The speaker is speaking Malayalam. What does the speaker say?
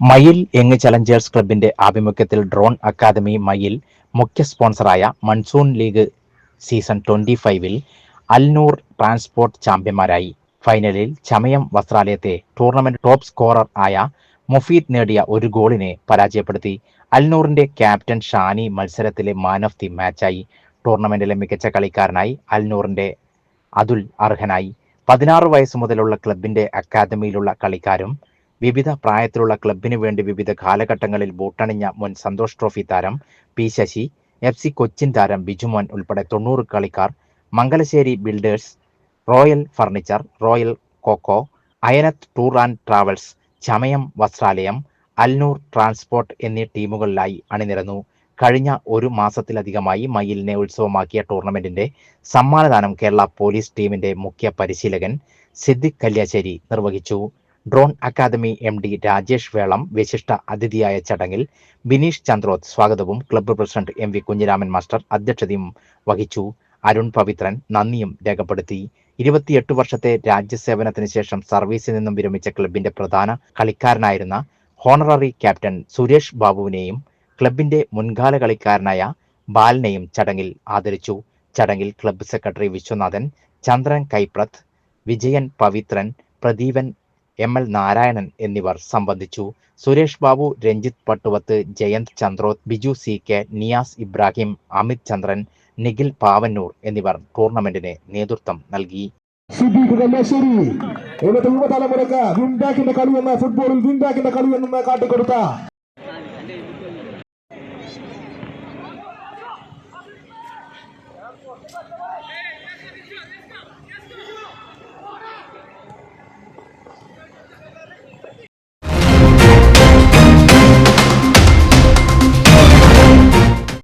മയിൽ യങ് ചലഞ്ചേഴ്സ് ക്ലബിന്റെ ആഭിമുഖ്യത്തിൽ ഡ്രോൺ അക്കാദമി മയിൽ മുഖ്യ സ്പോൺസറായ മൺസൂൺ ലീഗ് സീസൺ ട്വന്റി ഫൈവിൽ അൽനൂർ ട്രാൻസ്പോർട്ട് ചാമ്പ്യന്മാരായി. ഫൈനലിൽ ചമയം വസ്ത്രാലയത്തെ ടൂർണമെന്റ് ടോപ്പ് സ്കോറർ ആയ മുഫീദ് നേടിയ ഒരു ഗോളിനെ പരാജയപ്പെടുത്തി. അൽനൂറിന്റെ ക്യാപ്റ്റൻ ഷാനി മത്സരത്തിലെ മാൻ ഓഫ് ദി മാച്ചായി. ടൂർണമെന്റിലെ മികച്ച കളിക്കാരനായി അൽനൂറിന്റെ അതുൽ അർഹനായി. പതിനാറ് വയസ്സ് മുതലുള്ള ക്ലബിന്റെ അക്കാദമിയിലുള്ള കളിക്കാരും വിവിധ പ്രായത്തിലുള്ള ക്ലബിനു വേണ്ടി വിവിധ കാലഘട്ടങ്ങളിൽ ബൂട്ടണിഞ്ഞ മുൻ സന്തോഷ് ട്രോഫി താരം P Sasi F C Cochin താരം ബിജുമോൻ ഉൾപ്പെടെ തൊണ്ണൂറ് കളിക്കാർ Mangalassery builders royal furniture royal coco Ayanath tour and travels Chamayam Vasthralayam Alnoor transport എന്നീ ടീമുകളിലായി അണിനിരന്നു. കഴിഞ്ഞ ഒരു മാസത്തിലധികമായി മയിലിനെ ഉത്സവമാക്കിയ ടൂർണമെന്റിന്റെ സമ്മാനദാനം കേരള പോലീസ് ടീമിന്റെ മുഖ്യ പരിശീലകൻ സിദ്ദിഖ് കല്യാശ്ശേരി നിർവഹിച്ചു. Drone academy M D Rajesh Velam വിശിഷ്ട അതിഥിയായ ചടങ്ങിൽ ബിനീഷ് ചന്ദ്രോത് സ്വാഗതവും club president M V Kunhiraman master അധ്യക്ഷതയും വഹിച്ചു. അരുൺ പവിത്രൻ നന്ദിയും രേഖപ്പെടുത്തി. ഇരുപത്തിയെട്ട് വർഷത്തെ രാജ്യസേവനത്തിന് ശേഷം സർവീസിൽ നിന്നും വിരമിച്ച ക്ലബിന്റെ പ്രധാന കളിക്കാരനായിരുന്ന ഹോണററി ക്യാപ്റ്റൻ സുരേഷ് ബാബുവിനെയും ക്ലബിന്റെ മുൻകാല കളിക്കാരനായ ബാലിനെയും ചടങ്ങിൽ ആദരിച്ചു. ചടങ്ങിൽ club secretary Viswanathan Chandran Kaiprath Vijayan Pavithran Pradeepan M L Narayanan എന്നിവർ സംബന്ധിച്ചു സുരേഷ് ബാബു രഞ്ജിത്ത് പട്ടുവത്ത് ജയന്ത് ചന്ദ്രോത് ബിജു സി കെ നിയാസ് ഇബ്രാഹിം അമിത് ചന്ദ്രൻ നിഖിൽ പാവന്നൂർ എന്നിവർ ടൂർണമെന്റിന് നേതൃത്വം നൽകി ഫുട്ബോളിൽ